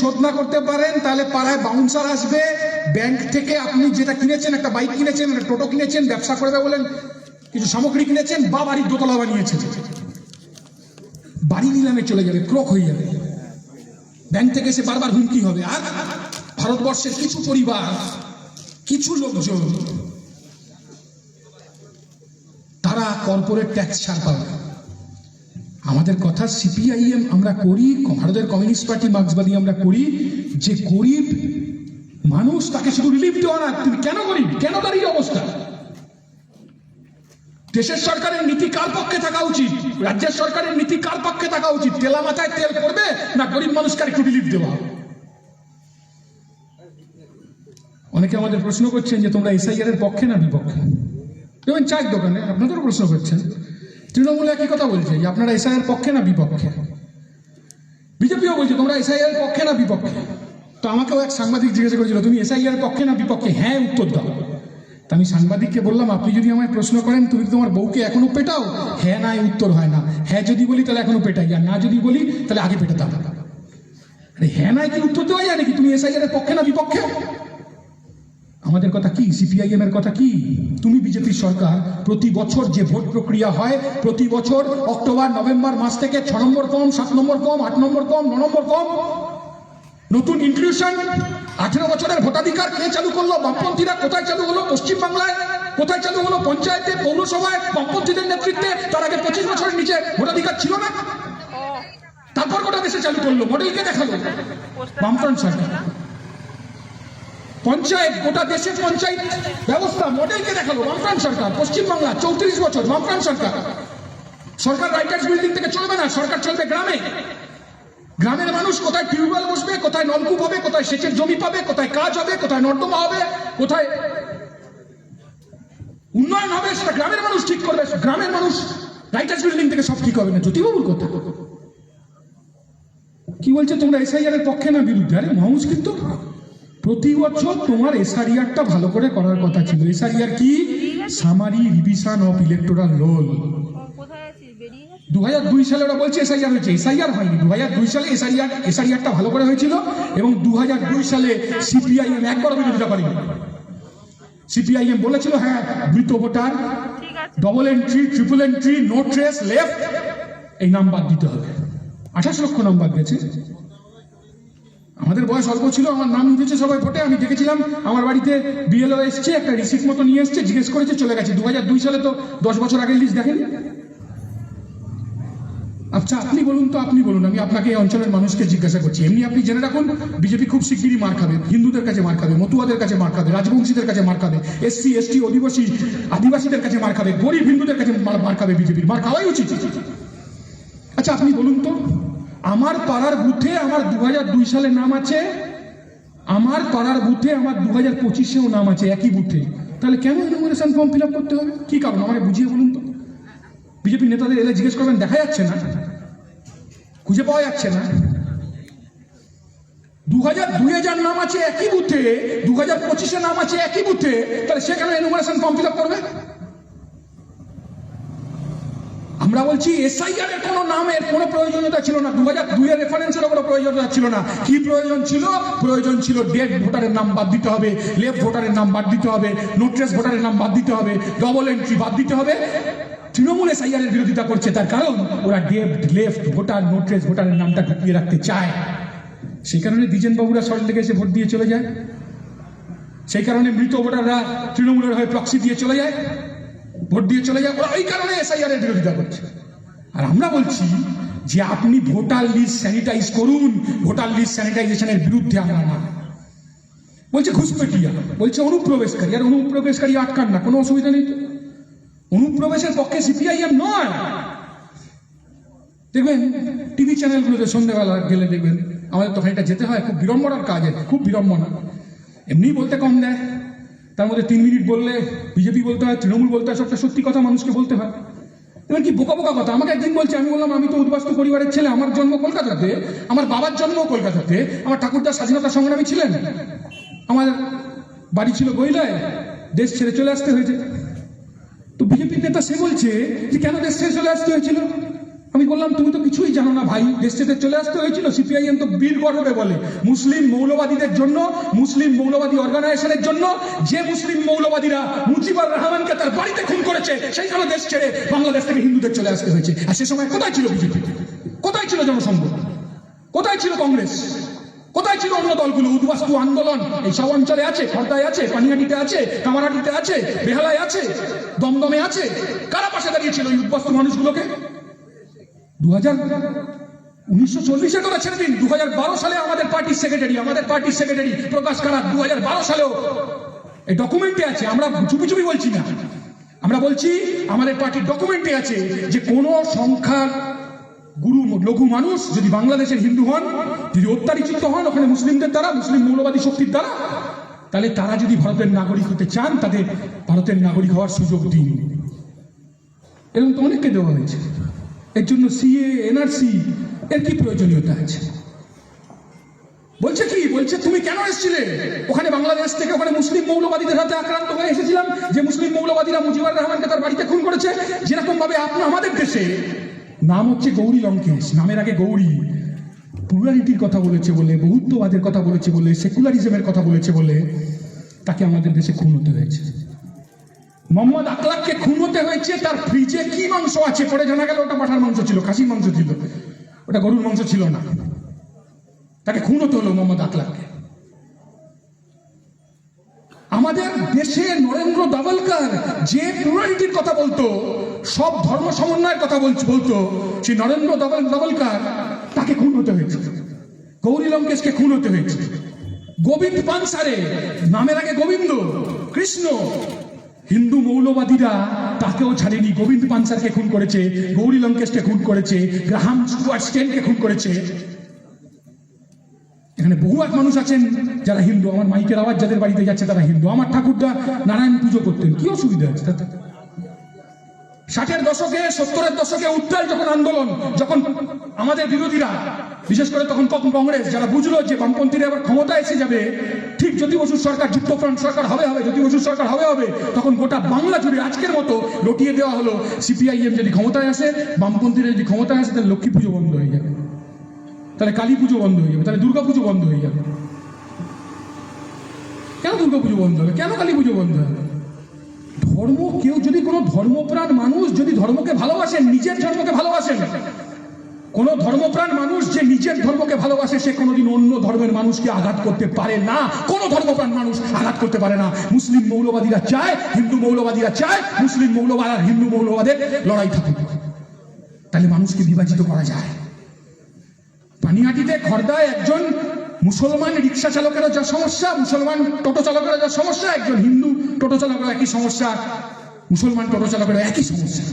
শোধ না করতে পারেন, তাহলে পাড়ায় বাউন্সার আসবে। ব্যাংক থেকে আপনি যেটা কিনেছেন, একটা বাইক কিনেছেন, একটা টোটো কিনেছেন, ব্যবসা করবে বলেন, কিছু সামগ্রী কিনেছেন, বা বাড়ির দোতলা বানিয়েছেন। বাড়ি নিলামে চলে যাবে, ক্রক হয়ে যাবে। ব্যাংক থেকে এসে বারবার হুমকি হবে। আর ভারতবর্ষের কিছু পরিবার, কিছু লোকজন, তারা কর্পোরেট ট্যাক্স ছাড় পাবে আমাদের কথা সিপিআইএম আমরা করি, ভারতের কমিউনিস্ট পার্টি মার্ক্সবাদী আমরা করি। যে গরিব মানুষ তাকে শুধু রিলিফ দেওয়া না, তুমি কেন গরিব? কেন তার এই অবস্থা? দেশের সরকারের নীতি কার পক্ষে থাকা উচিত? রাজ্যের সরকারের নীতি কার পক্ষে থাকা উচিত? তেলা মাথায় তেল করবে না গরিব মানুষকে একটু রিলিফ দেওয়া? অনেকে আমাদের প্রশ্ন করছেন যে তোমরা এসআইআর এর পক্ষে না বিপক্ষে? দেখবেন চায়ের দোকানে আপনাদেরও প্রশ্ন করছেন। তৃণমূল একই কথা বলছে যে আপনারা এসআইআর পক্ষে না বিপক্ষে? বিজেপিও বলছে, তোমরা এসআইআর পক্ষে না বিপক্ষে? তো আমাকেও এক সাংবাদিক জিজ্ঞাসা করেছিল, তুমি এসআইআর পক্ষে না বিপক্ষে? হ্যাঁ উত্তর দাও। তা আমি সাংবাদিককে বললাম, আপনি যদি আমায় প্রশ্ন করেন, তুমি তোমার বউকে এখনও পেটাও? হ্যাঁ না উত্তর হয় না। হ্যাঁ যদি বলি, তাহলে এখনও পেটাই। আর না যদি বলি, তাহলে আগে পেটাতাম। আরে হ্যাঁ নাই কি উত্তর দেওয়া যায় নাকি? তুমি এসআইআর পক্ষে না বিপক্ষে? আমাদের কথা কি? সিপিআইএম এর কথা কি? তুমি বিজেপির সরকার প্রতি বছর যে ভোট প্রক্রিয়া হয় প্রতি বছর অক্টোবর নভেম্বর মাস থেকে ছ নম্বর কম সাত নম্বর কম আট নম্বর কম ন নম্বর কম। নতুন ইনক্লুশন আঠেরো বছরের ভোটাধিকার কে চালু করল? বামপন্থীরা কোথায় চালু হলো? পশ্চিমবাংলায় কোথায় চালু হলো? পঞ্চায়েতে পৌরসভায় বামপন্থীদের নেতৃত্বে? তার আগে পঁচিশ বছরের নিচে ভোটাধিকার ছিল না? তারপর গোটা দেশে চালু করল। মডেলকে দেখাল। বামফ্রন্ট সরকার। পঞ্চায়েত, গোটা দেশে পঞ্চায়েত ব্যবস্থা মডেলকে দেখাল, বামফ্রন্ট সরকার, পশ্চিমবাংলা, চৌত্রিশ বছর, বামফ্রন্ট সরকার। সরকার রাইটার্স বিল্ডিং থেকে চলবে না, সরকার চলবে গ্রামে। গ্রামের মানুষ কোথায় টিউবওয়েল বসবে, কোথায় নলকূপ হবে, কোথায় সেচের জমি পাবে, কোথায় কাজ হবে, কোথায় নর্দমা হবে, কোথায় উন্নয়ন হবে, সেটা গ্রামের মানুষ ঠিক করবে, গ্রামের মানুষ রাইটার্স বিল্ডিং থেকে সব ঠিক হবে না। জ্যোতিবাবুর কথা। কি বলছে তোমরা এসআইআর এর পক্ষে না বিরুদ্ধে? আরে মহামুজ কিন্তু প্রতি বছর তোমার এসআরিআরটা ভালো করে করার কথা ছিল। এসআরিআর কি? Summary revision of electoral roll দু হাজার দুই সালে ওরা বলছে এসআইআর হয়েছে। এসআইআর হয়নি। দু হাজার দুই সালে এসআইআর এসআইআরটা ভালো করে হয়েছিল এবং দু হাজার দুই সালে সিপিআইএম একবার বিরোধিতা করেনি। সিপিআইএম বলেছিল হ্যাঁ মৃত voter double entry triple entry no trace left এই নাম বাদ দিতে হবে। আঠাশ লক্ষ নাম বাদ গেছে আমাদের বয়স অল্প ছিল, আমার নাম উঠেছে সবাই ভোটে, আমি দেখেছিলাম, আমার বাড়িতে বিএলও এসছে, একটা রিসিপ্ট মতো নিয়ে এসছে, জিজ্ঞেস করেছে, চলে গেছে। দু দুই সালে তো দশ বছর আগের লিস্ট দেখেনি? আচ্ছা আপনি বলুন তো, আপনি বলুন, আমি আপনাকে এই অঞ্চলের মানুষকে জিজ্ঞাসা করছি। এমনি আপনি জেনে রাখুন বিজেপি খুব শিগগিরই মার খাবে, হিন্দুদের কাছে মার খাবে, মতুয়াদের কাছে মার খাবে, রাজবংশীদের কাছে মার খাবে এসসি এসটি অধিবাসী, আদিবাসীদের কাছে মার খাবে, গরিব হিন্দুদের কাছে মার খাবে বিজেপির মার খাওয়াই উচিত। আচ্ছা আপনি বলুন তো আমার পাড়ার বুথে আমার দু দুই সালে নাম আছে। আমার পাড়ার বুথে আমার দু হাজার পঁচিশেও নাম আছে, একই বুথে। তাহলে কেন ইনোমিনেশন ফর্ম ফিল করতে হবে? কি কারণ? আমাকে বুঝিয়ে বলুন তো। বিজেপি নেতাদের এলে জিজ্ঞেস করবেন, দেখা যাচ্ছে না? খুঁজে পাওয়া যাচ্ছে না। দু হাজার দুই হাজার নাম আছে একই বুথে দু হাজার পঁচিশে নাম আছে একই বুথে, তাহলে সেখানে এনুমারেশন ফর্ম ফিল করবে? আমরা বলছি এসআইআর এর কোনো নামের কোনো প্রয়োজনীয়তা ছিল না। দু হাজার দুই এর রেফারেন্সেরও কোনো প্রয়োজনীয়তা ছিল না। কি প্রয়োজন ছিল? প্রয়োজন ছিল ডেড ভোটারের নাম বাদ দিতে হবে লেফট ভোটারের নাম বাদ দিতে হবে নোট্রেস ভোটারের নাম বাদ দিতে হবে ডবল এন্ট্রি বাদ দিতে হবে। তৃণমূল এসআইআর এর বিরোধিতা করছে, তার কারণ ওরা ডেফট লেফট ভোটার নোট্রেস ভোটারের নামটা ঢুকিয়ে রাখতে চায়। সেই কারণে দ্বিজেন বাবুরা সল্ট লেগে এসে ভোট দিয়ে চলে যায়। সেই কারণে মৃত ভোটাররা তৃণমূলের হয়ে প্রক্সি দিয়ে চলে যায়। ভোট দিয়ে চলে ওরা ওই কারণে এসআইআর এর বিরোধিতা করছে। আর আমরা বলছি যে আপনি ভোটার লিস্ট স্যানিটাইজ করুন। ভোটার লিস্ট স্যানিটাইজেশনের বিরুদ্ধে আমরা না। বলছে ঘুষপেটিয়া বলছে অনুপ্রবেশকারী। আর অনুপ্রবেশকারী আটকান না, কোনো অসুবিধা নেই তো। অনুপ্রবেশের পক্ষে সিপিআইএম নয়। দেখবেন টিভি চ্যানেলগুলোতে সন্ধ্যেবেলা গেলে দেখবেন, আমাদের তো খানিকটা যেতে হয়, খুব বিড়ম্বনার কাজ, খুব বিড়ম্বনা। এমনি বলতে কম দেয়। তার মধ্যে তিন মিনিট বললে, বিজেপি বলতে হয়, তৃণমূল বলতে হয়, সবটা সত্যি কথা মানুষকে বলতে হয়। এবার কি বোকা বোকা কথা? আমাকে একদিন বলছে, আমি বললাম, আমি তো উদ্বাস্তু পরিবারের ছেলে, আমার জন্ম কলকাতাতে, আমার বাবার জন্ম কলকাতাতে, আমার ঠাকুরদার স্বাধীনতা সংগ্রামী ছিলেন। আমার বাড়ি ছিল বইলায় দেশ ছেড়ে চলে আসতে হয়েছে। তো বিজেপির নেতা সে বলছে যে, কেন দেশ ছেড়ে চলে আসতে হয়েছিল? আমি বললাম, তুমি তো কিছুই জানো না ভাই। দেশ ছেড়ে চলে আসতে হয়েছিল। সিপিআইএম তো বীর গর্বে বলে। মুসলিম মৌলবাদীদের জন্য, মুসলিম মৌলবাদী অর্গানাইজেশনের জন্য যে মুসলিম মৌলবাদীরা মুজিবুর রহমানকে তার বাড়িতে খুন করেছে সেইখানে দেশ ছেড়ে বাংলাদেশ থেকে হিন্দুদের চলে আসতে হয়েছে। আর সে সময় কোথায় ছিল বিজেপি? কোথায় ছিল জনসংঘ কোথায় ছিল কংগ্রেস? কোথায় ছিল অন্য দলগুলো? উদ্বাস্তু আন্দোলন। এই সব অঞ্চলে আছে, খর্দায় আছে, পানিহাটিতে আছে কামারাটিতে আছে, বেহালায় আছে, দমদমে আছে। কারা পাশে দাঁড়িয়েছিল এই উদ্বাস্তু মানুষগুলোকে? দু উনিশশো চল্লিশের কথা ছেড়ে দিন। বারো সালে আমাদের পার্টির সেক্রেটারি আমাদের পার্টির সেক্রেটারি প্রকাশ কারাত দু সালেও। এই ডকুমেন্টে আছে, আমরা চুপি চুপি বলছি না। আমরা বলছি, আমাদের পার্টির ডকুমেন্টে আছে যে কোনো সংখ্যার গুরু, লঘু মানুষ যদি বাংলাদেশের হিন্দু হন, যদি অত্যাচারিত হন, ওখানে মুসলিমদের দ্বারা, মুসলিম মৌলবাদী শক্তির দ্বারা, তাহলে তারা যদি ভারতের নাগরিক হতে চান, তাদের ভারতের নাগরিক হওয়ার সুযোগ দিন। এরকম তো অনেককে দেওয়া হয়েছে। এর জন্য সিএ এনআরসি এর কি প্রয়োজনীয়তা আছে? বলছে কি? বলছে, তুমি কেন এসেছিলে? ওখানে বাংলাদেশ থেকে ওখানে মুসলিম মৌলবাদীদের হাতে আক্রান্ত হয়ে এসেছিলাম। যে মুসলিম মৌলবাদীরা মুজিবুর রহমানকে তার বাড়িতে খুন করেছে যেরকম ভাবে আপনি আমাদের দেশে। নাম হচ্ছে গৌরী লঙ্কেশ, নামের আগে গৌরী। প্লুরালিটির কথা বলেছে বলে, বহুত্ববাদের কথা বলেছে বলে সেকুলারিজমের কথা বলেছে বলে তাকে আমাদের দেশে খুন হতে হয়েছে। মোহাম্মদ আকলাককে খুন হতে হয়েছে, তার ফ্রিজে কি মাংস আছে? পরে জানা গেল ওটা পাঠার মাংস ছিল, খাসির মাংস ছিল। ওটা গরুর মাংস ছিল না। তাকে খুন হতে হলো মোহাম্মদ আকলাককে আমাদের দেশে নরেন্দ্র দাবলকার যে প্লুরালিটির কথা বলতো, সব ধর্ম সমন্বয়ের কথা বলতো, সেই নরেন্দ্র দাভল, দাভলকার তাকে খুন হতে হয়েছে। গৌরী লঙ্কেশকে খুন হতে হয়েছে। গোবিন্দ পানসারে, নামের আগে গোবিন্দ, কৃষ্ণ হিন্দু মৌলবাদীরা তাকেও ছাড়েনি। গোবিন্দ পানসারকে খুন করেছে, গৌরী লঙ্কেশকে খুন করেছে, গ্রাহাম স্টেনকে খুন করেছে। এখানে বহু এক মানুষ আছেন যারা হিন্দু। আমার মাইকের আওয়াজ যাদের বাড়িতে যাচ্ছে তারা হিন্দু। আমার ঠাকুরটা নারায়ণ পুজো করতেন। কি অসুবিধা আছে ষাটের দশকে, সত্তরের দশকে উত্তাল যখন আন্দোলন, যখন আমাদের বিরোধীরা, বিশেষ করে তখন কংগ্রেস, যারা বুঝলো যে বামপন্থীরা আবার ক্ষমতা এসে যাবে, ঠিক জ্যোতি বসুর সরকার যুক্তফ্রন্ট সরকার হবে হবে জ্যোতি বসুর সরকার হবে হবে, তখন গোটা বাংলা জুড়ে আজকের মতো লটিয়ে দেওয়া হলো, সিপিআইএম যদি ক্ষমতায় আসে, বামপন্থীরা যদি ক্ষমতায় আসে, তাহলে লক্ষ্মী পুজো বন্ধ হয়ে যাবে। তাহলে কালী পুজো বন্ধ হয়ে যাবে, তাহলে দুর্গা পুজো বন্ধ হয়ে যাবে। কেন দুর্গা পুজো বন্ধ হবে? কেন কালী পুজো বন্ধ হবে? ধর্ম, কেউ যদি কোনো ধর্মপ্রাণ মানুষ যদি ধর্মকে ভালোবাসেন নিজের ধর্মকে ভালোবাসেন কোন ধর্মপ্রাণ মানুষ যে নিজের ধর্মকে ভালোবাসে, সে কোনোদিন অন্য ধর্মের মানুষকে আঘাত করতে পারে না। কোন ধর্মপ্রাণ মানুষ আঘাত করতে পারে না। মুসলিম মৌলবাদীরা চায়, হিন্দু মৌলবাদীরা চায়, মুসলিম মৌলবাদ আর হিন্দু মৌলবাদের লড়াই থাকুক। তাহলে মানুষকে বিভাজিত করা যায়। পানিহাটিতে খর্দায় একজন মুসলমান রিক্সা চালকেরও যা সমস্যা, মুসলমান টোটো চালকেরও যা সমস্যা, একজন হিন্দু টোটো চালকেরও একই সমস্যা, মুসলমান টোটো চালকেরও একই সমস্যা।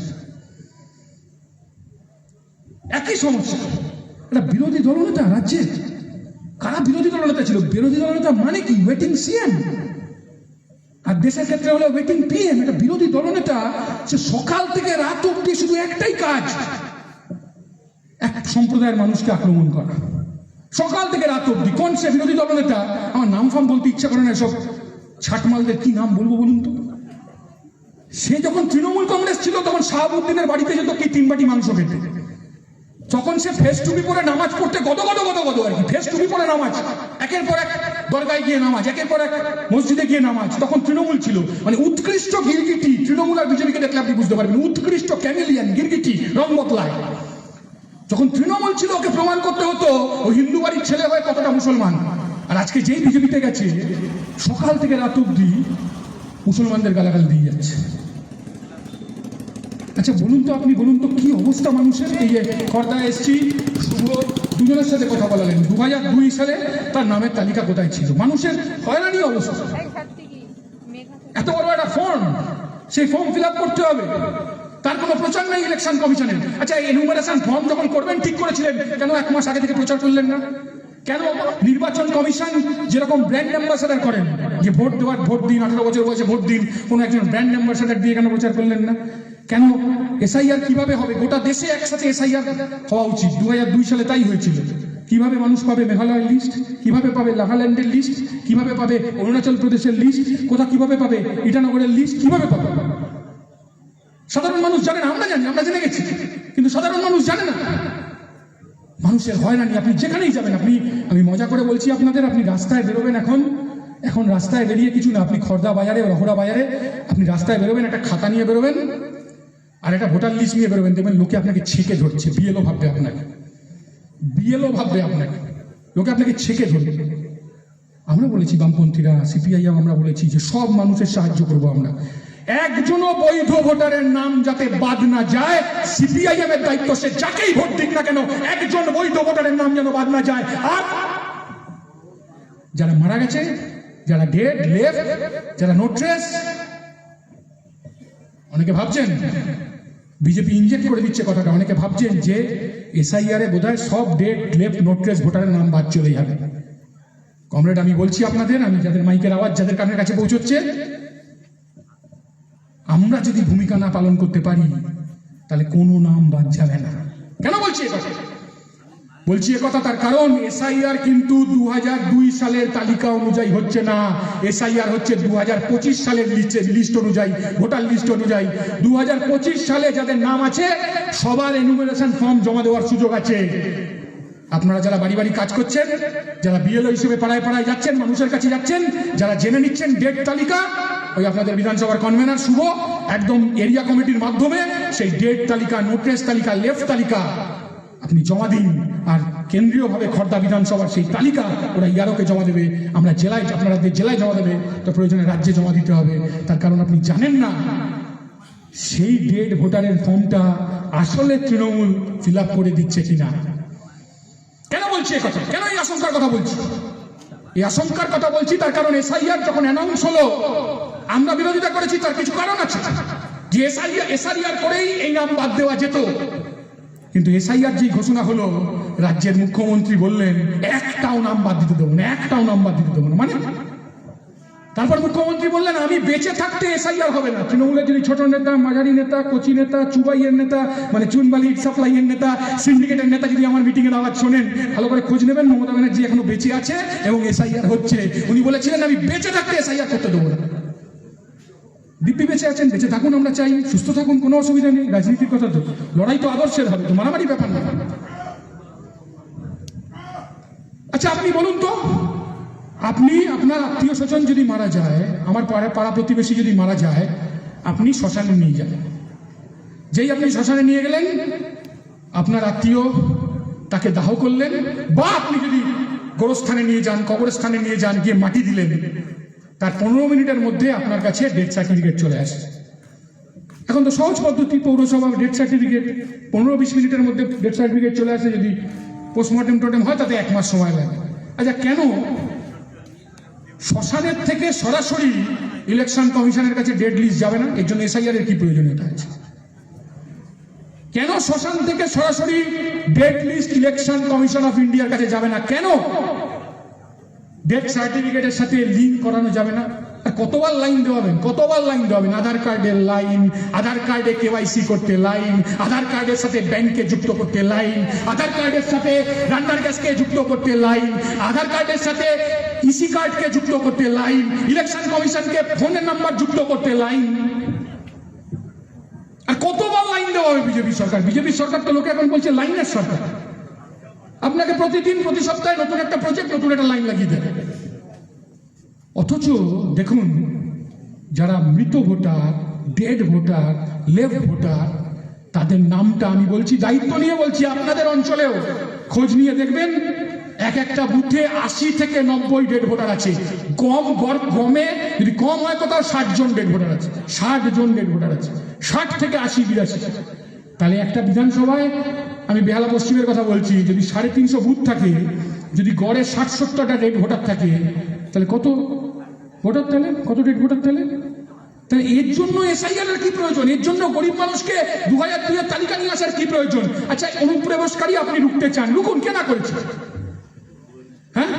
একই সমস্যা। এটা বিরোধী দলনেতা রাজ্যের। কারা বিরোধী দলনেতা ছিল? বিরোধী দলনেতা মানে কি? ওয়েটিং সিএম আর দেশের ক্ষেত্রে হলো ওয়েটিং পিএম এটা বিরোধী দলনেতা সে সকাল থেকে রাত অব্দি শুধু একটাই কাজ, এক সম্প্রদায়ের মানুষকে আক্রমণ করা। সকাল থেকে রাত অব্দি কোন সে বিরোধী দলনেতা আমার নাম ফাম বলতে ইচ্ছা করে না সব ছাটমালদের কি নাম বলব বলুন তো? সে যখন তৃণমূল কংগ্রেস ছিল, তখন শাহাবুদ্দিনের বাড়িতে যেত কি তিন বাটি মাংস খেতে। তখন সে ফেস টুপি পরে নামাজ পড়তে গদ গদ গদ গদ আর কি। ফেস টুপি পরে নামাজ। একের পর এক দরগায় গিয়ে নামাজ, একের পর এক মসজিদে গিয়ে নামাজ। তখন তৃণমূল ছিল। মানে উৎকৃষ্ট গিরগিটি, তৃণমূল আর বিজেপিকে দেখলে আপনি বুঝতে পারবেন, উৎকৃষ্ট ক্যামেলিয়ান গিরগিটি, রং বদলায়। যখন তৃণমূল ছিল ওকে প্রমাণ করতে হতো ও হিন্দু বাড়ির ছেলে হয়ে কতটা মুসলমান। আর আজকে যেই বিজেপিতে গেছে সকাল থেকে রাত অব্দি মুসলমানদের গালাগাল দিয়ে যাচ্ছে। আচ্ছা বলুন তো আপনি বলুন তো কি অবস্থা মানুষের? এই যে খর্দা এসছি শুভ্র দুজনের সাথে কথা বলালেন। দু হাজার দুই সালে তার নামের তালিকা কোথায় ছিল? মানুষের হয়রানি অবস্থা। এত বড় একটা ফর্ম সেই ফর্ম ফিল আপ করতে হবে। তার কোনো প্রচার নেই ইলেকশন কমিশনের আচ্ছা এই এনুমারেশন ফর্ম যখন করবেন, ঠিক করেছিলেন। কেন এক মাস আগে থেকে প্রচার করলেন না? কেন? নির্বাচন কমিশন যেরকম ব্র্যান্ড অ্যাম্বাসাডার করেন, যে ভোট দেওয়ার ভোট দিন, আঠারো বছর বয়সে ভোট দিন, কোনো একজন ব্র্যান্ড অ্যাম্বাসাডার দিয়ে কেন প্রচার করলেন না? কেন? এসআইআর কীভাবে হবে? গোটা দেশে একসাথে এসআইআর হওয়া উচিত। দু সালে তাই হয়েছিল। কীভাবে মানুষ পাবে মেঘালয়ের লিস্ট কীভাবে পাবে নাগাল্যান্ডের লিস্ট কীভাবে পাবে অরুণাচল প্রদেশের লিস্ট কোথা কীভাবে পাবে? ইটানগরের লিস্ট কীভাবে পাবে? সাধারণ মানুষ জানে না, আমরা জানি, আমরা জেনে গেছি। কিন্তু সাধারণ মানুষ জানে না। মানুষের হয় হয়রানি আপনি যেখানেই যাবেন, আপনি, আমি মজা করে বলছি আপনাদের, আপনি রাস্তায় বেরোবেন এখন। এখন রাস্তায় বেরিয়ে কিছু না, আপনি খর্দা বাজারে রহরা বাজারে, আপনি রাস্তায় বেরোবেন, একটা খাতা নিয়ে বেরোবেন, আর একটা ভোটার লিস্ট নিয়ে বেরোবেন। দেখবেন লোকে আপনাকে ছেঁকে ধরছে, বিএলও ভাববে আপনাকে। বিএলও ভাববে আপনাকে। লোকে আপনাকে ছেঁকে ধরবে। আমরা বলেছি বামপন্থীরা, সিপিআইএম আমরা বলেছি যে সব মানুষের সাহায্য করব আমরা। একজনও বৈধ ভোটারের নাম যাতে বাদ না যায় সিপিআইএম এর দায়িত্ব সে যাকেই ভোট দিক না কেন, একজন বৈধ ভোটারের নাম যেন বাদ না যায়। আর যারা মারা গেছে, যারা ডেড, লেফট, যারা নোট্রেস অনেকে ভাবছেন বিজেপি ইনজেক্ট করে দিচ্ছে কথাটা, অনেকে ভাবছেন যে এসআইআর এ বোধহয় সব ডেট লেফট নোট্রেস ভোটারের নাম বাদ চলে যাবে। কমরেড, আমি বলছি আপনাদের, আমি যাদের মাইকের আওয়াজ যাদের কানের কাছে পৌঁছচ্ছে আমরা যদি ভূমিকা না পালন করতে পারি, তাহলে কোনো নাম বাদ যাবে না। কেন বলছি কথা? বলছি কথা তার কারণ, এসআইআর কিন্তু দু দুই সালের তালিকা অনুযায়ী হচ্ছে না। এসআইআর হচ্ছে দু পঁচিশ সালের লিস্ট অনুযায়ী, ভোটার লিস্ট অনুযায়ী। দু পঁচিশ সালে যাদের নাম আছে, সবার এনুমারেশন ফর্ম জমা দেওয়ার সুযোগ আছে। আপনারা যারা বাড়ি বাড়ি কাজ করছেন, যারা বিএলও হিসেবে পাড়ায় পাড়ায় যাচ্ছেন, মানুষের কাছে যাচ্ছেন, যারা জেনে নিচ্ছেন ডেট তালিকা ওই আপনাদের বিধানসভার কনভেনার শুভ, একদম এরিয়া কমিটির মাধ্যমে সেই ডেট তালিকা নোটিস তালিকা লেফট তালিকা আপনি জমা দিন। আর কেন্দ্রীয়ভাবে খর্দা বিধানসভার সেই তালিকা ওরা ইয়ারোকে জমা দেবে। আমরা জেলায় আপনাদের জেলায় জমা দেবে। তো প্রয়োজনে রাজ্যে জমা দিতে হবে। তার কারণ আপনি জানেন না। সেই ডেট ভোটারের ফর্মটা আসলে তৃণমূল ফিল করে দিচ্ছে কিনা। কেন বলছি কথা? কেন এই আশঙ্কার কথা বলছি? এই আশঙ্কার কথা বলছি, তার কারণ এসআইআর যখন অ্যানাউন্স হলো, আমরা বিরোধিতা করেছি, তার কিছু কারণ আছে। যে এসআইআর এসআইআর করেই এই নাম বাদ দেওয়া যেত। কিন্তু এসআইআর যে ঘোষণা হলো, রাজ্যের মুখ্যমন্ত্রী বললেন, একটাও নাম বাদ দিতে দেবো না, একটাও নাম বাদ দিতে দেবো না। মানে তারপর মুখ্যমন্ত্রী বললেন, আমি বেঁচে থাকতে এসআইআর হবে না। তৃণমূলের যিনি ছোট নেতা, মাঝারি নেতা, কচি নেতা, চুবাইয়ের নেতা মানে চুনবালি, সাপ্লাইয়ের নেতা, সিন্ডিকেটের নেতা যদি আমার মিটিং এর আওয়াজ শোনেন, ভালো করে খোঁজ নেবেন। মমতা ব্যানার্জি এখনও বেঁচে আছে এবং এসআইআর হচ্ছে। উনি বলেছিলেন, আমি বেঁচে থাকতে এসআইআর করতে দেবো না। দিব্যি বেঁচে আছেন, বেঁচে থাকুন, আমরা চাই। সুস্থ থাকুন, কোনো অসুবিধা নেই, রাজনীতির কথা তো। লড়াই তো আদর্শের হবে, তো মারামারি ব্যাপার না। আচ্ছা আপনি বলুন তো আপনি আপনার আত্মীয় স্বজন যদি মারা যায়, আমার পাড়া পাড়া প্রতিবেশী যদি মারা যায়, আপনি শ্মশানে নিয়ে যান। যেই আপনি শ্মশানে নিয়ে গেলেন, আপনার আত্মীয় তাকে দাহ করলেন, বা আপনি যদি গোরস্থানে নিয়ে যান, কবরস্থানে নিয়ে যান, গিয়ে মাটি দিলেন, তার পনেরো মিনিটের মধ্যে আপনার কাছে ডেথ সার্টিফিকেট চলে আসে। এখন তো সহজ পদ্ধতি পৌরসভা ডেথ সার্টিফিকেট পনেরো বিশ মিনিটের মধ্যে ডেথ সার্টিফিকেট চলে আসে, যদি পোস্টমর্টেম টোটেম হয়, তাতে এক মাস সময় লাগে। আচ্ছা কেন শ্মশানের থেকে সরাসরি ইলেকশন কমিশনের কাছে ডেড লিস্ট যাবে না, এর জন্য এসআইআর এর কি প্রয়োজনীয়তা আছে? কেন শ্মশান থেকে সরাসরি dead list election commission of ইন্ডিয়ার কাছে যাবে না? কেন? ডেথ সার্টিফিকেটের সাথে লিঙ্ক করানো যাবে না? কতবার লাইন দেওয়াবেন? কতবার লাইন দেওয়াবেন? আধার কার্ডের লাইন, আধার কার্ডে কেওয়াইসি করতে লাইন, আধার কার্ডের সাথে ব্যাংকে যুক্ত করতে লাইন, আধার কার্ডের সাথে রান্নার গ্যাসকে যুক্ত করতে লাইন, আধার কার্ডের সাথে ইসি কার্ডকে যুক্ত করতে লাইন, ইলেকশন কমিশনকে ফোনের নাম্বার যুক্ত করতে লাইন। আর কতবার লাইন দেওয়া হবে বিজেপি সরকার? বিজেপি সরকার তো লোকে এখন বলছে লাইনের সরকার। আপনাকে প্রতিদিন, প্রতি সপ্তাহে নতুন একটা প্রজেক্ট নতুন একটা লাইন লাগিয়ে দেবে। অথচ দেখুন, যারা মৃত voter, dead voter, left voter, তাদের নামটা আমি বলছি, দায়িত্ব নিয়ে বলছি আপনাদের অঞ্চলেও। খোঁজ নিয়ে দেখবেন, এক একটা বুথে আশি থেকে নব্বই ডেড ভোটার আছে। কম গড় কমে যদি কম হয় কোথাও ষাট জন ডেড ভোটার আছে, ষাট জন ডেড ভোটার আছে, ষাট থেকে আশি বিরাশি তাহলে একটা বিধানসভায় আমি বেহালা পশ্চিমের কথা বলছি, যদি সাড়ে তিনশো বুথ থাকে, যদি গড়ে ষাট সত্তরটা ডেড ভোটার থাকে, তাহলে কত ভোটার তাহলে? কত ডেড ভোটার তাহলে? তাহলে এর জন্য এসআইআর এর কি প্রয়োজন? এর জন্য গরিব মানুষকে দু হাজার দুইয়ের তালিকা নিয়ে আসার কি প্রয়োজন? আচ্ছা অনুপ্রবেশকারী আপনি রুখতে চান। রুকুন কেনা করেছে? হ্যাঁ?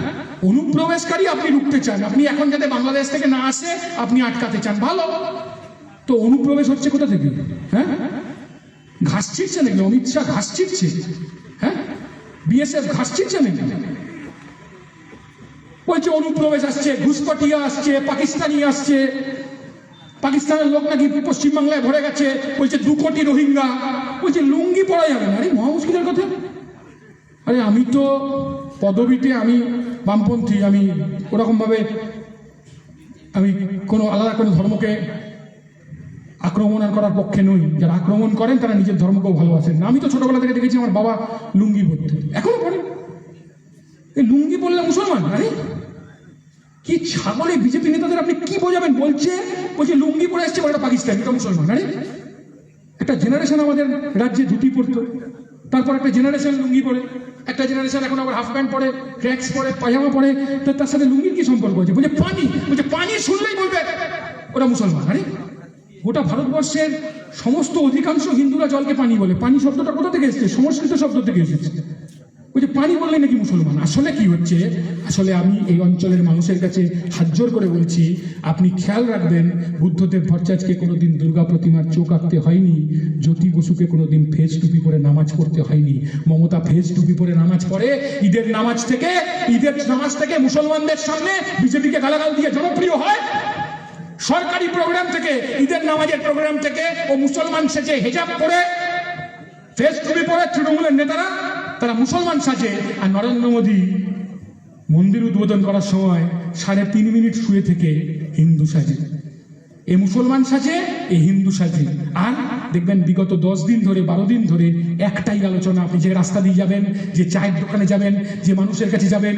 অনুপ্রবেশকারী আপনি রুখতে চান। আপনি এখন যাতে বাংলাদেশ থেকে না আসে, আপনি আটকাতে চান। ভালো। তো অনুপ্রবেশ হচ্ছে কোথা থেকে? হ্যাঁ? ঘাস ছিটছে নাকি? অমিত শাহ ঘাস ছিটছে হ্যাঁ? বিএসএফ ঘাস ছিটছে নাকি? বলছে অনুপ্রবেশ আসছে, ঘুষপটিয়া আসছে, পাকিস্তানি আসছে। পাকিস্তানের লোক নাকি পশ্চিমবাংলায় ভরে গেছে। বলছে দু কোটি রোহিঙ্গা। বলছে লুঙ্গি পরা যাবে না আরে মহা মুশকিলের কথা। আরে আমি তো পদবিতে আমি বামপন্থী, আমি ওরকমভাবে আমি কোনো আলাদা কোনো ধর্মকে আক্রমণ আর করার পক্ষে নই। যারা আক্রমণ করেন, তারা নিজের ধর্মকেও ভালোবাসেন আমি তো ছোটবেলা থেকে দেখেছি আমার বাবা লুঙ্গি পরতে এখনও পরে? এই লুঙ্গি পরলে মুসলমান? আরে কি ছাগলে বিজেপি নেতাদের আপনি কি বোঝাবেন? বলছে বলছে লুঙ্গি পরে আসছে ওটা পাকিস্তান এটা মুসলমান আরে একটা জেনারেশন আমাদের রাজ্যে ধুতি পরতো, তারপর একটা জেনারেশন লুঙ্গি পরে, একটা জেনারেশন এখন আবার হাফ প্যান্ট পরে ট্র্যাক্স পরে, পায়জামা পরে, তো তার সাথে লুঙ্গির কি সম্পর্ক আছে বলছে, পানি বলছে, পানি শুনলেই বলবে, ওরা মুসলমান আরে গোটা ভারতবর্ষের সমস্ত অধিকাংশ হিন্দুরা জলকে পানি বলে। পানি শব্দটা কোথা থেকে এসেছে? সংস্কৃত শব্দ থেকে এসেছে। বলছে পানি বললে নাকি মুসলমান। আসলে কি হচ্ছে? আসলে আমি এই অঞ্চলের মানুষের কাছে হাত জোর করে বলছি, আপনি খেয়াল রাখবেন, বুদ্ধদেব ভট্টাচার্যকে কোনোদিন দুর্গা প্রতিমার চোখ আঁকতে হয়নি, জ্যোতি বসুকে কোনোদিন ফেজ টুপি পরে নামাজ পড়তে হয়নি, মমতা ফেজ টুপি পরে নামাজ পড়ে, ঈদের নামাজ থেকে, ঈদের নামাজ থেকে মুসলমানদের সামনে বিজেপিকে গালাগাল দিয়ে জনপ্রিয় হয়। সরকারি প্রোগ্রাম থেকে, ঈদের নামাজের প্রোগ্রাম থেকে ও মুসলমান সেজে হেজাব করে ফেস টুপি পরে তৃণমূলের নেতারা তারা মুসলমান সাজে আর নরেন্দ্র মোদী মন্দির উদ্বোধন করার সময় সাড়ে তিন মিনিট শুয়ে থেকে হিন্দু সাজে। এ মুসলমান সাজে, এ হিন্দু সাজে। আর দেখবেন বিগত দশ দিন ধরে, বারো দিন ধরে একটাই আলোচনা, আপনি যে রাস্তা দিয়ে যাবেন, যে চায়ের দোকানে যাবেন, যে মানুষের কাছে যাবেন।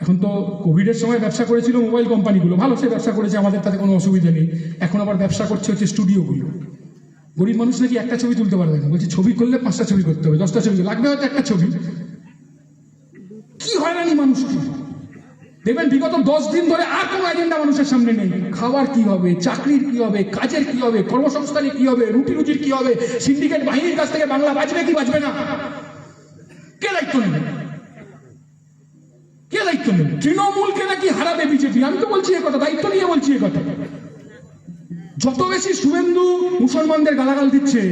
এখন তো কোভিডের সময় ব্যবসা করেছিল মোবাইল কোম্পানিগুলো। ভালো, সে ব্যবসা করেছে, আমাদের তাতে কোনো অসুবিধা নেই। এখন আবার ব্যবসা করছে হচ্ছে স্টুডিওগুলো। গরিব মানুষ নাকি একটা ছবি তুলতে পারবে না। বলছে, ছবি করলে পাঁচটা ছবি করতে হবে, দশটা ছবি লাগবে হয়তো একটা ছবি। কি হয়রানি মানুষকে। দেখবেন বিগত দশ দিন ধরে আর কোনো এজেন্ডা মানুষের সামনে নেই। খাবার কি হবে, চাকরির কি হবে, কাজের কি হবে, কর্মসংস্থানের কি হবে রুটি রুজির কি হবে সিন্ডিকেট বাহিনীর কাছ থেকে বাংলা বাঁচবে কি বাঁচবে না? কে দায়িত্ব নেবে? কে দায়িত্ব নেবে? তৃণমূলকে নাকি হারাবে বিজেপি? আমি তো বলছি এ কথা, দায়িত্ব নিয়ে বলছি এ কথা। যত বেশি শুভেন্দু মুসলমানদের গালাগাল দিচ্ছে,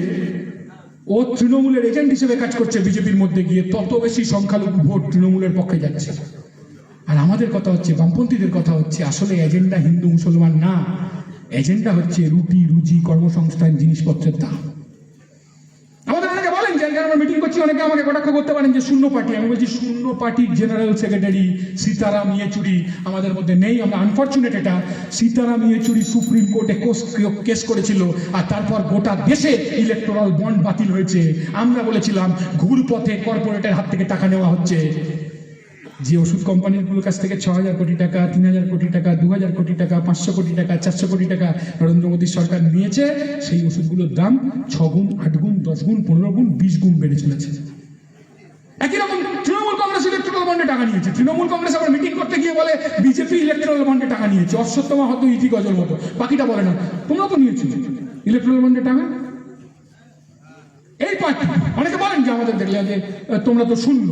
ও তৃণমূলের এজেন্ট হিসেবে কাজ করছে বিজেপির মধ্যে গিয়ে, তত বেশি সংখ্যালঘু ভোট তৃণমূলের পক্ষে যাচ্ছে। আর আমাদের কথা হচ্ছে, বামপন্থীদের কথা হচ্ছে, আসলে এজেন্ডা হিন্দু মুসলমান না। এজেন্ডা হচ্ছে রুটি, রুজি, কর্মসংস্থান, জিনিসপত্রের দাম আমাদের অনেকে বলেন যে এখানে আমরা মিটিং করছি অনেকে আমাকে কটাক্ষ করতে পারেন যে শূন্য পার্টি। আমি বলছি, শূন্য পার্টির জেনারেল সেক্রেটারি সীতারাম ইয়েচুরি আমাদের মধ্যে নেই। আমরা আনফর্চুনেট এটা। সীতারাম ইয়েচুরি সুপ্রিম কোর্টে কোস কেস করেছিল আর তারপর গোটা দেশে ইলেকট্রাল বন্ড বাতিল হয়েছে। আমরা বলেছিলাম, ঘুরপথে কর্পোরেটের হাত থেকে টাকা নেওয়া হচ্ছে। যে ওষুধ কোম্পানিগুলোর কাছ থেকে ছ হাজার কোটি টাকা, তিন হাজার কোটি টাকা দু হাজার কোটি টাকা, পাঁচশো কোটি টাকা, চারশো কোটি টাকা নরেন্দ্র মোদী সরকার নিয়েছে, সেই ওষুধগুলোর দাম ছ গুণ আট গুণ দশ গুণ পনেরো গুণ বিশ গুণ বেড়ে চলেছে। একই রকম তৃণমূল কংগ্রেস ইলেকট্রাল বন্ডে টাকা নিয়েছে। তৃণমূল কংগ্রেস আবার মিটিং করতে গিয়ে বলে, বিজেপি ইলেকট্রাল বন্ডে টাকা নিয়েছে। অশ্বত্থমা হতো, ইতি গজল মতো বাকিটা বলে না। তোমরা তো নিয়েছো ইলেকট্রাল বন্ডে টাকা। এই পার্টি, অনেকে বলেন যে আমাদের দেখলে যে তোমরা তো শূন্য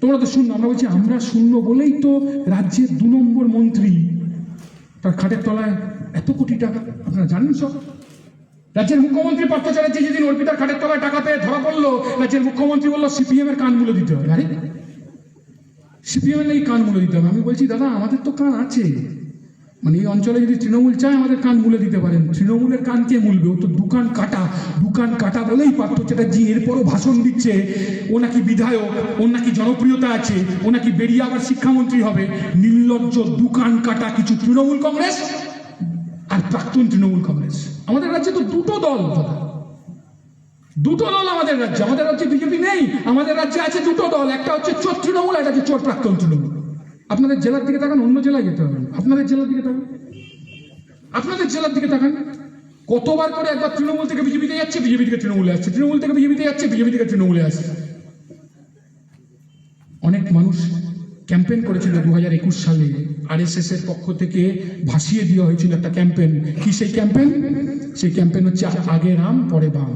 তোমরা তো শূন্য, আমরা বলছি আমরা শূন্য বলেই তো রাজ্যের দু নম্বর মন্ত্রী। তার খাটের তলায় এত কোটি টাকা, আপনারা জানেন সব? রাজ্যের মুখ্যমন্ত্রী পার্থ চ্যাটার্জি যেদিন অর্পিতার খাটের তলায় টাকা পেয়ে ধরা পড়ল, রাজ্যের মুখ্যমন্ত্রী বলল, সিপিএম এর কান মুলে দিতে হবে। আরে, সিপিএম এর এই কান মুলে দিতে হবে। আমি বলছি, দাদা, আমাদের তো কান আছে। মানে এই অঞ্চলে যদি তৃণমূল চায়, আমাদের কান মুলে দিতে পারেন। তৃণমূলের কান কে মুলবে? ও তো দুকান কাটা। দুকান কাটা বলেই পার্থ চ্যাটার্জি এরপরও ভাষণ দিচ্ছে। ও নাকি বিধায়ক ওর নাকি জনপ্রিয়তা আছে, ও নাকি বেরিয়ে আবার শিক্ষামন্ত্রী হবে। নির্লজ্জ দুকান কাটা কিছু তৃণমূল কংগ্রেস আর প্রাক্তন তৃণমূল কংগ্রেস। আমাদের রাজ্যে তো দুটো দল দুটো দল আমাদের রাজ্যে। আমাদের রাজ্যে বিজেপি নেই, আমাদের রাজ্যে আছে দুটো দল। একটা হচ্ছে চোর তৃণমূল একটা হচ্ছে চোর প্রাক্তন তৃণমূল। আপনাদের জেলার দিকে তাকান, অন্য জেলায় যেতে হবে। আপনাদের জেলার দিকে তাকান। আপনাদের জেলার দিকে তাকান। কতবার করে একবার তৃণমূল থেকে বিজেপিতে যাচ্ছে, বিজেপি থেকে তৃণমূলে আসছে। তৃণমূল থেকে বিজেপিতে যাচ্ছে, বিজেপি থেকে তৃণমূলে আসছে। অনেক মানুষ ক্যাম্পেন করেছিল দু হাজার একুশ সালে। আরএসএস এর পক্ষ থেকে ভাসিয়ে দেওয়া হয়েছিল একটা ক্যাম্পেন কি সেই ক্যাম্পেন সেই ক্যাম্পেন হচ্ছে আগে রাম, পরে বাম।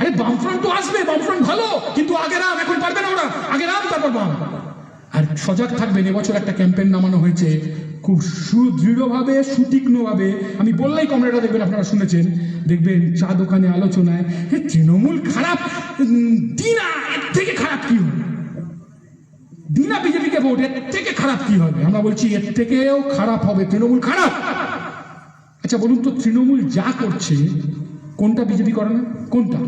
আরে বামফ্রন্ট তো আসবে, বামফ্রন্ট ভালো, কিন্তু আগে রাম, এখন পারবে না ওরা। আগে রাম, তারপর বাম। আর সজাগ থাকবেন, এবছর একটা ক্যাম্পেইন নামানো হয়েছে খুব সুদৃঢ়ভাবে, সুতীক্ষ্ণভাবে। আমি বললেই কমরেডা দেখবেন, আপনারা শুনেছেন। দেখবেন চা দোকানে আলোচনায় হে তৃণমূল খারাপ? দিনা, এর থেকে খারাপ কি হবে? দিনা বিজেপিকে ভোট, এর থেকে খারাপ কি হবে? আমরা বলছি, এর থেকেও খারাপ হবে, তৃণমূল খারাপ। আচ্ছা আচ্ছা বলুন তো, তৃণমূল যা করছে, কোনটা বিজেপি করে না? কোনটা?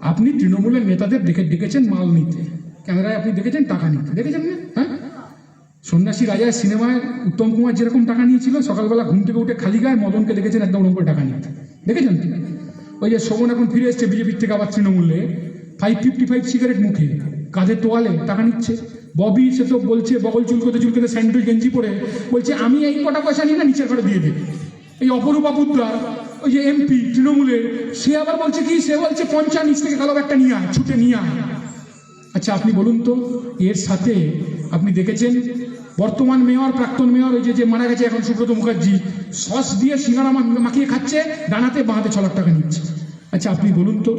আপনি তৃণমূলের নেতাদের ডেকে ডেকেছেন মাল নিতে। ক্যামেরায় আপনি দেখেছেন টাকা নিতে? দেখেছেন না? হ্যাঁ? সন্ন্যাসী রাজার সিনেমায় উত্তম কুমার যেরকম টাকা নিয়েছিল, সকালবেলা ঘুম থেকে উঠে খালি গায়ে মদনকে দেখেছেন একদম ওরকম করে টাকা নিতে। দেখেছেন? ওই যে শোভন এখন ফিরে এসছে বিজেপির থেকে আবার তৃণমূলে। ফাইভ ফিফটি ফাইভ সিগারেট মুখে, কাঁধে তোয়ালে টাকা নিচ্ছে। ববি সে তো বলছে, বগল চুলকোতে চুলকোতে স্যান্ডেল গেঞ্জি পরে, বলছে, আমি এই কটা পয়সা নিই না নিচের ঘরে দিয়ে দেবে এই অপরূপা পুত্রা ওই যে এমপি তৃণমূলের, সে আবার বলছে কি? সে বলছে পঞ্চা নিচ থেকে কালো একটা নিয়ে আয়, ছুটে নিয়ে আয়। আচ্ছা আপনি বলুন তো, এর সাথে আপনি দেখেছেন, বর্তমান মেয়র, প্রাক্তন মেয়র, ওই যে মারা গেছে এখন সুব্রত মুখার্জি, সস দিয়ে সিঙ্গারা মাখিয়ে খাচ্ছে, ডানাতে বাঁহাতে ছ লাখ টাকা নিচ্ছে। আচ্ছা আপনি বলুন তো,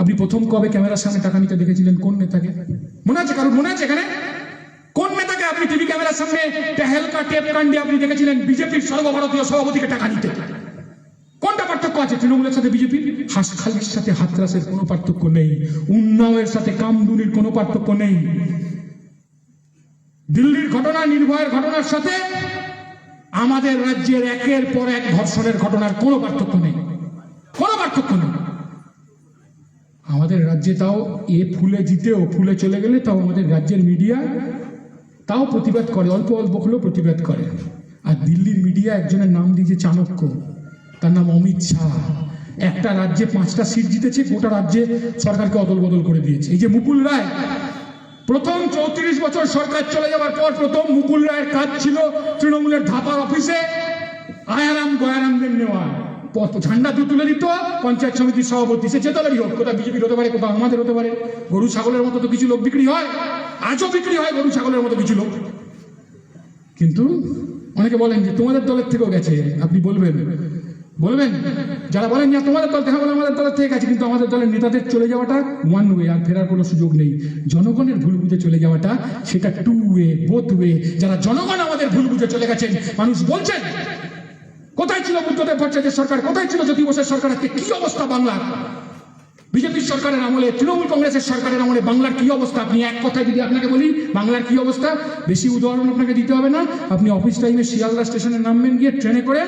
আপনি প্রথম কবে ক্যামেরার সামনে টাকা নিতে দেখেছিলেন? কোন নেতাকে? মনে আছে কারণ মনে আছে এখানে? কোন নেতাকে আপনি টিভি ক্যামেরার সামনে টেহেলকা টেপ কাণ্ডে আপনি দেখেছিলেন? বিজেপির সর্বভারতীয় সভাপতিকে টাকা নিতে। আছে তৃণমূলের সাথে বিজেপি? হাসখালির সাথে হাতরাসের কোনো পার্থক্য নেই। উন্নাওয়ের সাথে কামদুনির কোনো পার্থক্য নেই। দিল্লির ঘটনা, নির্ভয়ের ঘটনার সাথে আমাদের রাজ্যের একের পর এক ধর্ষণের ঘটনার কোনো পার্থক্য নেই। কোনো পার্থক্য নেই। আমাদের রাজ্যে তাও এ ফুলে জিতেও, ফুলে চলে গেলে তাও আমাদের রাজ্যের মিডিয়া তাও প্রতিবাদ করে, অল্প অল্প হলেও প্রতিবাদ করে। আর দিল্লির মিডিয়া একজনের নাম দিয়েছে চাণক্য। তার নাম অমিত শাহ। একটা রাজ্যে পাঁচটা সিট জিতেছে, গোটা রাজ্যে সরকারকে অদল বদল করে দিয়েছে। এই যে মুকুল রায়, প্রথম চৌত্রিশ বছর সরকার চলে যাওয়ার পর প্রথম মুকুল রায়ের কাজ ছিল তৃণমূলের ধাপার অফিসে আয়ারাম গয়ারামদের নেওয়া। ঝান্ডা দু তুলে দিত, পঞ্চায়েত সমিতির সভাপতি, সে যে দলেরই হোক কোথাও বিজেপির হতে পারে কোথাও আমাদের হতে পারে, গরু, ছাগলের মতো তো কিছু লোক বিক্রি হয়, আজও বিক্রি হয় গরু, ছাগলের মতো কিছু লোক। কিন্তু অনেকে বলেন যে তোমাদের দলের থেকেও গেছে, আপনি বলবেন বলবেন? যারা বলেন যে তোমাদের দল দেখা বলে আমাদের দলের থেকে গেছে, কিন্তু আমাদের দলের নেতাদের চলে যাওয়াটা ওয়ান ওয়ে আর ফেরার কোনো সুযোগ নেই। জনগণের ভুল বুঝে চলে যাওয়াটা সেটা টু ওয়ে বোথ ওয়ে যারা জনগণ আমাদের ভুল বুঝে চলে গেছেন, মানুষ বলছেন, কোথায় ছিল বুদ্ধদেব ভট্টাচার্যের সরকার? কোথায় ছিল জ্যোতি বসের সরকার? আজকে কি অবস্থা বাংলার? বিজেপির সরকারের আমলে, তৃণমূল কংগ্রেসের সরকারের আমলে বাংলার কি অবস্থা? আপনি এক কথায় যদি আপনাকে বলি, বাংলার কি অবস্থা? বেশি উদাহরণ আপনাকে দিতে হবে না। আপনি অফিস টাইমে শিয়ালদা স্টেশনে নামবেন, গিয়ে ট্রেনে করে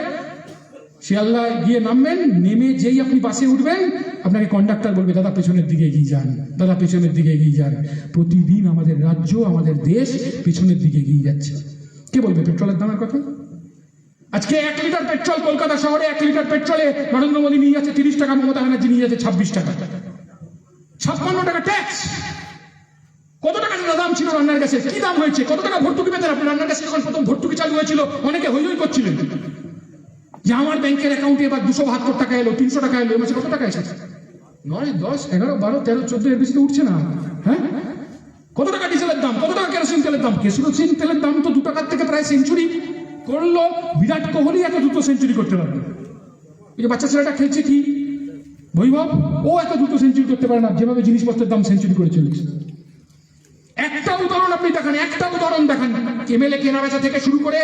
শিয়ালদা গিয়ে নামবেন, নেমে যেই আপনি বাসে উঠবেন, আপনাকে কন্ডাক্টর বলবে, দাদা, পেছনের দিকে এগিয়ে যান, দাদা, পেছনের দিকে এগিয়ে যান। প্রতিদিন আমাদের রাজ্য, আমাদের দেশ পেছনের দিকে এগিয়ে যাচ্ছে। কে বলবে পেট্রোলের দামের কথা? আজকে এক লিটার পেট্রোল কলকাতা শহরে এক লিটার পেট্রোলে নরেন্দ্র মোদী নিয়ে যাচ্ছে তিরিশ টাকা, মমতা ব্যানার্জি নিয়ে যাচ্ছে ছাব্বিশ টাকা। ছাপ্পান্ন টাকা ট্যাক্স কত টাকা দাম ছিল রান্নার কাছে? কি দাম হয়েছে? কত টাকা ভর্তুকি পেতেন আপনি? রান্নার কাছে যখন প্রথম ভর্তুকি চালু হয়েছিল, অনেকে হই করছিলেন। যে আমার ব্যাংকের অ্যাকাউন্টে এবার দুশো বাহাত্তর টাকা এলো, তিনশো টাকা এলো মাসে কত টাকা এসেছে? নয়, দশ, এগারো, বারো, তেরো, চোদ্দ, এর বেশি তো উঠছে না। হ্যাঁ? কত টাকা ডিজেলের দাম? কত টাকা কেরোসিন তেলের দাম? কেরোসিন তেলের দাম তো দু টাকার থেকে প্রায় সেঞ্চুরি করল। বিরাট কোহলি এত দ্রুত সেঞ্চুরি করতে পারবে। এই যে বাচ্চা ছেলেটা খেলছে কি? বৈভব, ও এত দ্রুত সেঞ্চুরি করতে পারে না। যেভাবে জিনিসপত্রের দাম সেঞ্চুরি করে চলেছে। একটা উদাহরণ আপনি দেখান একটা উদাহরণ দেখান। কেনা বেচা থেকে শুরু করে,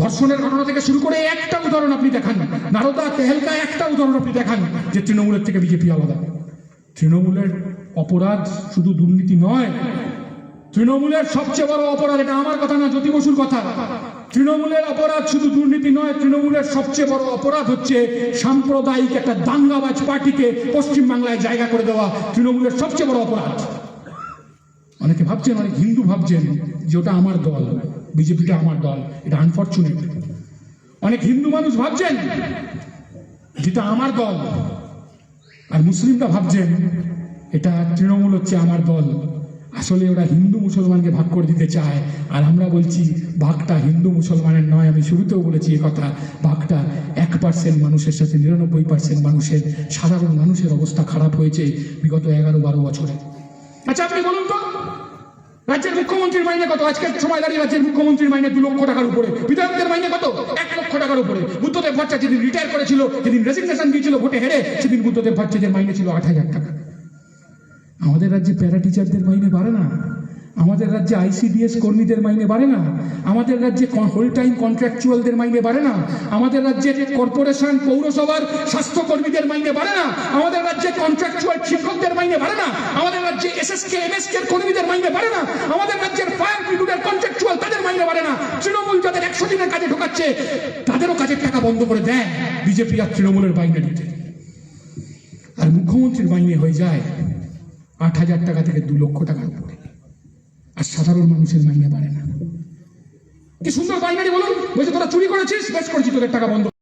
ধর্ষণের ঘটনা থেকে শুরু করে একটা উদাহরণ আপনি দেখান। নারদা, তেহেলকা একটা উদাহরণ আপনি দেখান যে তৃণমূলের থেকে বিজেপি আলাদা। তৃণমূলের অপরাধ শুধু দুর্নীতি নয়, তৃণমূলের সবচেয়ে বড় অপরাধ, এটা আমার কথা না, জ্যোতি বসুর কথা। তৃণমূলের অপরাধ শুধু দুর্নীতি নয়, তৃণমূলের সবচেয়ে বড় অপরাধ হচ্ছে সাম্প্রদায়িক একটা দাঙ্গাবাজ পার্টিকে পশ্চিম বাংলায় জায়গা করে দেওয়া, তৃণমূলের সবচেয়ে বড় অপরাধ। অনেকে ভাবছেন, অনেক হিন্দু ভাবছেন যে ওটা আমার দল, বিজেপিটা আমার দল, এটা আনফর্চুনেট অনেক হিন্দু মানুষ ভাবছেন যেটা আমার দল, আর মুসলিমরা ভাবছেন এটা তৃণমূল হচ্ছে আমার দল। আসলে ওরা হিন্দু মুসলমানকে ভাগ করে দিতে চায়, আর আমরা বলছি ভাগটা হিন্দু মুসলমানের নয়। আমি শুরুতেও বলেছি কথা ভাগটা এক পার্সেন্ট মানুষের সাথে, নিরানব্বই পার্সেন্ট মানুষের, সাধারণ মানুষের অবস্থা খারাপ হয়েছে বিগত এগারো বারো বছরে। আচ্ছা আপনি বলুন তো রাজ্যের মুখ্যমন্ত্রীর মাইনে কত? আজকের সময় দাঁড়িয়ে রাজ্যের মুখ্যমন্ত্রীর মাইনে দু লক্ষ টাকার উপরে। বিধায়কদের মাইনে কত? এক লক্ষ টাকার উপরে। বুদ্ধদেব ভট্টাচার্য যেদিন রিটায়ার করেছিল, যেদিন রেজিগনেশন দিয়েছিল ভোটে হেরে, সেদিন বুদ্ধদেব ভট্টাচার্যের মাইনে ছিল আট হাজার টাকা। আমাদের রাজ্যে প্যারা টিচারদের মাইনে বাড়ে না। আমাদের রাজ্যে আইসিডিএস কর্মীদের মাইনে বাড়ে না। আমাদের রাজ্যে হোল টাইম কন্ট্রাকচুয়ালদের মাইনে বাড়ে না। আমাদের রাজ্যে কর্পোরেশন পৌরসভার স্বাস্থ্য কর্মীদের মাইনে বাড়ে না। আমাদের রাজ্যে কন্ট্রাকচুয়াল শিক্ষকদের মাইনে বাড়ে না। আমাদের রাজ্যে এসএসকে এমএসকে কর্মীদের মাইনে বাড়ে না। আমাদের রাজ্যের ফায়ার ব্রিগেডের কন্ট্রাকচুয়াল তাদের মাইনে বাড়ে না। তৃণমূল যাদের একশো দিনের কাজে ঢোকাচ্ছে, তাদেরও কাজের টাকা বন্ধ করে দেয় বিজেপি আর তৃণমূলের বাইনারিতে। আর মুখ্যমন্ত্রীর মাইনে হয়ে যায় আট হাজার টাকা থেকে দু লক্ষ টাকার উপরে। আর সাধারণ মানুষের মাইনে বাড়ে না। কি সুন্দর বাইনারি বলুন? বলছে, তোরা চুরি করেছিস? বেশ করেছি, তোদের টাকা বন্ধ